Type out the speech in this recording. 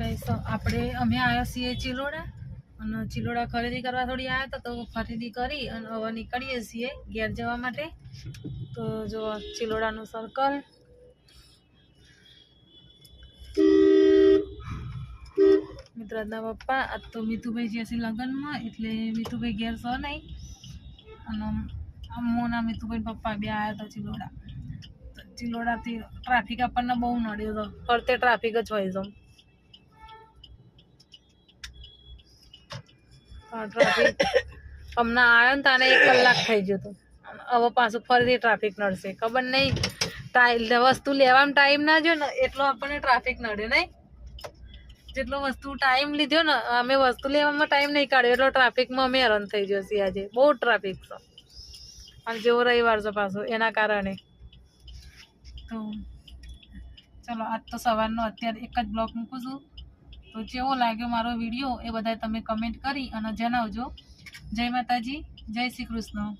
ગઈ તો આપણે, અમે આવ્યા છીએ ચિલોડા. અને ચિલોડા ખરીદી કરવા થોડી આવ્યા હતા, તો ખરીદી કરી અને હવે નીકળીએ છીએ ઘેર જવા માટે. તો જો, ચિલોડાનું સર્કલ મિત્રના પપ્પા આજ તો મીઠુભાઈ જે છે લગ્નમાં, એટલે મીઠુભાઈ ઘેર છો નહીં. અને મોના મીઠુભાઈ પપ્પા બે આવ્યા હતા ચિલોડા. ચિલોડાથી ટ્રાફિક આપણને બહુ નડ્યો હતો. ફરતે ટ્રાફિક જ હોય છે. ટ્રાફિક હમણાં આવ્યો ને તાને એક કલાક થઈ ગયો હતો. હવે પાછું ફરીથી ટ્રાફિક નડશે. ખબર નહીં ટાઈ વસ્તુ લેવામાં ટાઈમ ના જો ને, એટલો આપણને ટ્રાફિક નડે નહીં જેટલો વસ્તુ ટાઈમ લીધો ને, અમે વસ્તુ લેવામાં ટાઈમ નહીં કાઢ્યો, એટલો ટ્રાફિકમાં અમે હેરાન થઈ ગયો છીએ આજે. બહુ ટ્રાફિક છે. અને જેવો રવિવાર છે પાછો, એના કારણે. તો, ચલો, આજ તો સવારનો અત્યારે એક જ બ્લોક મૂકું છું. તો જેવો લાગ્યો મારો વીડિયો એ બધા તમે કમેન્ટ કરી અને જણાવજો. જય માતાજી, જય શ્રી કૃષ્ણ.